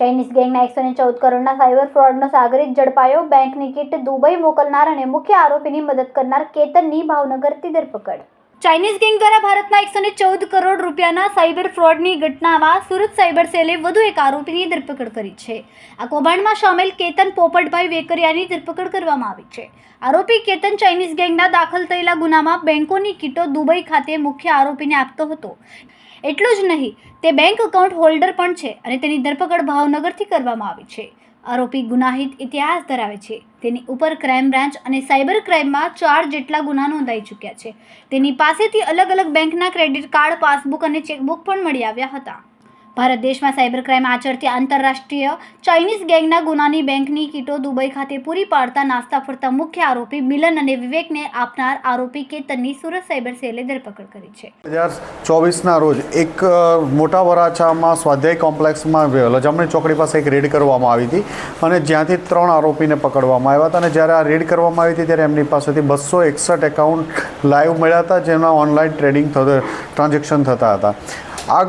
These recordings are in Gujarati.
ચાઇનીઝ ગેંગના એકસો ને ચૌદ કરોડના સાયબર ફ્રોડનો સાગરિત ઝડપાયો. બેંકની કીટ દુબઈ મોકલનાર અને મુખ્ય આરોપીની મદદ કરનાર કેતનની ભાવનગરથી ધરપકડ. ચાઇનીઝ ગેંગ દ્વારા ભારતમાં એકસો ચૌદ કરોડ રૂપિયાના સાયબર ફ્રોડની ઘટનામાં સુરત સાયબર સેલે વધુ એક આરોપીની ધરપકડ કરી છે. આ કૌભાંડમાં સામેલ કેતન પોપટભાઈ વેકરિયાની ધરપકડ કરવામાં આવી છે. આરોપી કેતન ચાઇનીઝ ગેંગના દાખલ થયેલા ગુનામાં બેંકોની કીટો દુબઈ ખાતે મુખ્ય આરોપીને આપતો હતો. એટલું જ નહીં, તે બેંક એકાઉન્ટ હોલ્ડર પણ છે અને તેની ધરપકડ ભાવનગરથી કરવામાં આવી છે. આરોપી ગુનાહિત ઇતિહાસ ધરાવે છે. તેની ઉપર ક્રાઇમ બ્રાન્ચ અને સાયબર ક્રાઇમમાં ચાર જેટલા ગુના નોંધાઈ ચૂક્યા છે. તેની પાસેથી અલગ અલગ બેંકના ક્રેડિટ કાર્ડ પાસબુક અને ચેકબુક પણ મળી આવ્યા હતા. ભારત દેશમાં સાયબર ક્રાઇમ આચરતી આંતરરાષ્ટ્રીય ચાઇનીઝ ગેંગના ગુનાની બેંકની કીટો દુબઈ ખાતે પૂરી પાડતા નાસ્તા ફરતા મુખ્ય આરોપી મિલન અને વિવેકને આપનાર આરોપી કેતનની સુરત સાયબર સેલે ધરપકડ કરી છે. હજાર ચોવીસના રોજ એક મોટા વરાછામાં સ્વાધ્યાય કોમ્પ્લેક્સમાં લજામણી ચોકડી પાસે એક રેડ કરવામાં આવી હતી અને જ્યાંથી ત્રણ આરોપીને પકડવામાં આવ્યા હતા અને જ્યારે આ રેડ કરવામાં આવી હતી ત્યારે એમની પાસેથી બસો એકસઠ એકાઉન્ટ લાઈવ મળ્યા હતા, જેમાં ઓનલાઈન ટ્રેડિંગ થતો, ટ્રાન્ઝેક્શન થતા હતા. આ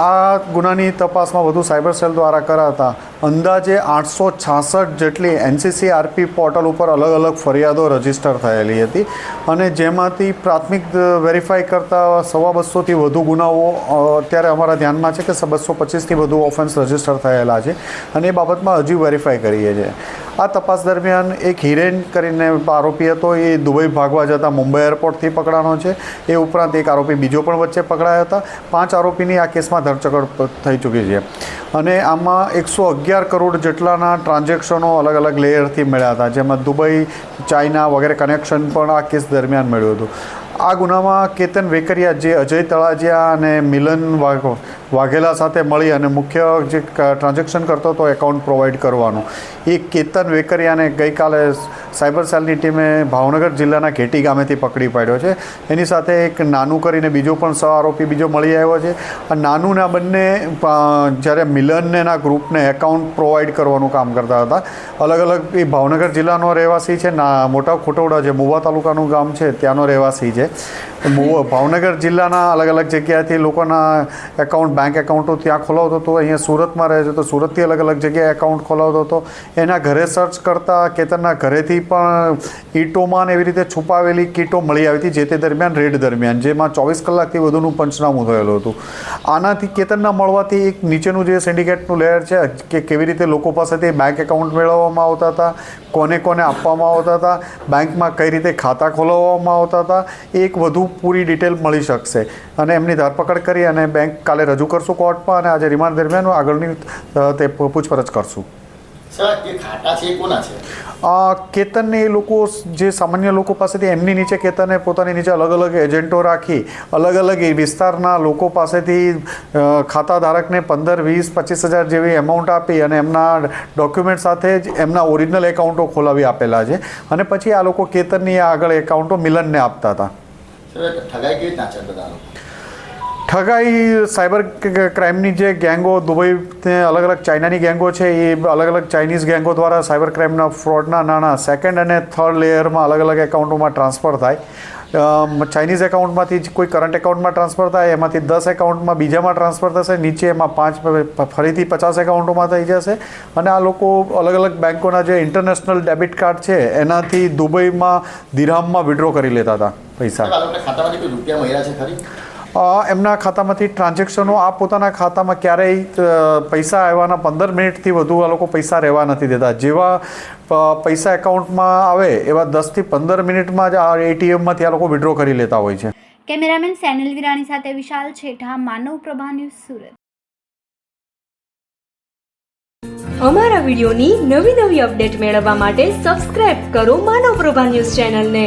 આ ગુનાની તપાસમાં વધુ સાયબર સેલ દ્વારા કરાતા અંદાજે આઠસો છાસઠ જેટલી એનસીસી આરપી પોર્ટલ ઉપર અલગ અલગ ફરિયાદો રજિસ્ટર થયેલી હતી અને જેમાંથી પ્રાથમિક વેરીફાઈ કરતાં સવા બસોથી વધુ ગુનાઓ અત્યારે અમારા ધ્યાનમાં છે કે બસો પચીસથી વધુ ઓફેન્સ રજિસ્ટર થયેલા છે અને એ બાબતમાં હજી વેરીફાઈ કરીએ છીએ. આ તપાસ દરમિયાન એક હિરેન કરીને આરોપી હતો, એ દુબઈ ભાગવા જતા મુંબઈ એરપોર્ટથી પકડાનો છે. એ ઉપરાંત એક આરોપી બીજો પણ વચ્ચે પકડાયા હતા. પાંચ આરોપીની આ કેસમાં ધરપકડ થઈ ચૂકી છે. અને આમાં એકસો અગિયાર કરોડ જેટલાના ટ્રાન્ઝેક્શનો અલગ અલગ લેયરથી મળ્યા હતા, જેમાં દુબઈ, ચાઇના વગેરે કનેક્શન પણ આ કેસ દરમિયાન મળ્યું હતું. આ ગુનામાં કેતન વેકરિયા જે અજય તળાજિયા અને મિલન વાઘ વાઘેલા સાથે મળી અને મુખ્ય જે ટ્રાન્ઝેક્શન કરતો હતો એકાઉન્ટ પ્રોવાઈડ કરવાનું. એ કેતન વેકરિયાને ગઈકાલે સાયબર સેલની ટીમે ભાવનગર જિલ્લાના ઘેટી ગામેથી પકડી પાડ્યો છે. એની સાથે એક નાનું કરીને બીજો પણ સહ આરોપી બીજો મળી આવ્યો છે. આ નાનુંના બંને જ્યારે મિલનને એના ગ્રુપને એકાઉન્ટ પ્રોવાઈડ કરવાનું કામ કરતા હતા. અલગ અલગ એ ભાવનગર જિલ્લાનો રહેવાસી છે. ના મોટા ખોટોડા જે મુવા તાલુકાનું ગામ છે, ત્યાંનો રહેવાસી છે. ભાવનગર જિલ્લાના અલગ અલગ જગ્યાએથી લોકોના એકાઉન્ટ બેંક એકાઉન્ટો ત્યાં ખોલાવતો હતો. અહીંયા સુરતમાં રહે છે તો સુરતથી અલગ અલગ જગ્યાએ એકાઉન્ટ ખોલાવતો હતો. એના ઘરે સર્ચ કરતાં કેતનના ઘરેથી પણ ઈટોમાં એવી રીતે છુપાવેલી કીટો મળી આવી હતી, જે તે દરમિયાન, રેડ દરમિયાન, જેમાં ચોવીસ કલાકથી વધુનું પંચનામું થયેલું હતું. આનાથી કેતનના મળવાથી એક નીચેનું જે સિન્ડિકેટનું લેયર છે, કે કેવી રીતે લોકો પાસેથી બેંક એકાઉન્ટ મેળવવામાં આવતા હતા, કોને કોને આપવામાં આવતા હતા બેંકમાં કઈ રીતે ખાતા ખોલાવવામાં આવતા હતા એક વધુ પૂરી ડિટેલ મળી શકશે. અને એમની ધરપકડ કરી અને બેંક કાલે રજૂ કરશું કોર્ટમાં અને આજે રિમાન્ડ દરમિયાન આગળની તે પૂછપરછ કરશું. કેતનને એ લોકો જે સામાન્ય લોકો પાસેથી એમની નીચે કેતને પોતાની નીચે અલગ અલગ એજન્ટો રાખી અલગ અલગ એ વિસ્તારના લોકો પાસેથી ખાતા ધારકને પંદર વીસ પચીસ હજાર જેવી એમાઉન્ટ આપી અને એમના ડોક્યુમેન્ટ સાથે જ એમના ઓરિજિનલ એકાઉન્ટો ખોલાવી આપેલા છે. અને પછી આ લોકો કેતનની આગળ એકાઉન્ટો મિલનને આપતા હતા. ઠગાઈ કેવી રીતના છે બધા ઠગાઈ સાયબર ક્રાઇમની જે ગેંગો દુબઈ અલગ અલગ ચાઇનાની ગેંગો છે એ અલગ અલગ ચાઇનીઝ ગેંગો દ્વારા સાયબર ક્રાઇમના ફ્રોડના નાણાં સેકન્ડ અને થર્ડ લેયરમાં અલગ અલગ એકાઉન્ટોમાં ટ્રાન્સફર થાય ચાઇનીઝ એકાઉન્ટમાંથી જ કોઈ કરંટ એકાઉન્ટમાં ટ્રાન્સફર થાય, એમાંથી દસ એકાઉન્ટમાં બીજામાં ટ્રાન્સફર થશે, નીચે એમાં પાંચ ફરીથી પચાસ એકાઉન્ટોમાં થઈ જશે. અને આ લોકો અલગ અલગ બેંકોના જે ઇન્ટરનેશનલ ડેબિટ કાર્ડ છે, એનાથી દુબઈમાં દિરામમાં વિડ્રો કરી લેતા હતા પૈસા. રૂપિયા છે ખરી? એમના ખાતામાંથી ટ્રાન્ઝેક્શનો આ પોતાના ખાતામાં ક્યારેય પૈસા આવવાના પંદર મિનિટથી વધુ આ લોકો પૈસા રહેવા નથી દેતા. જેવા પૈસા એકાઉન્ટમાં આવે એવા દસથી પંદર મિનિટમાં જ આ એટીએમમાંથી આ લોકો વિડ્રો કરી લેતા હોય છે. કેમેરામેન સેનલ વિરાણી સાથે વિશાલ છેઠા માનવ પ્રભા ન્યૂઝ સુરત. અમારા વિડીયોની નવી નવી અપડેટ મેળવવા માટે સબસ્ક્રાઇબ કરો માનવ પ્રભા ન્યૂઝ ચેનલને.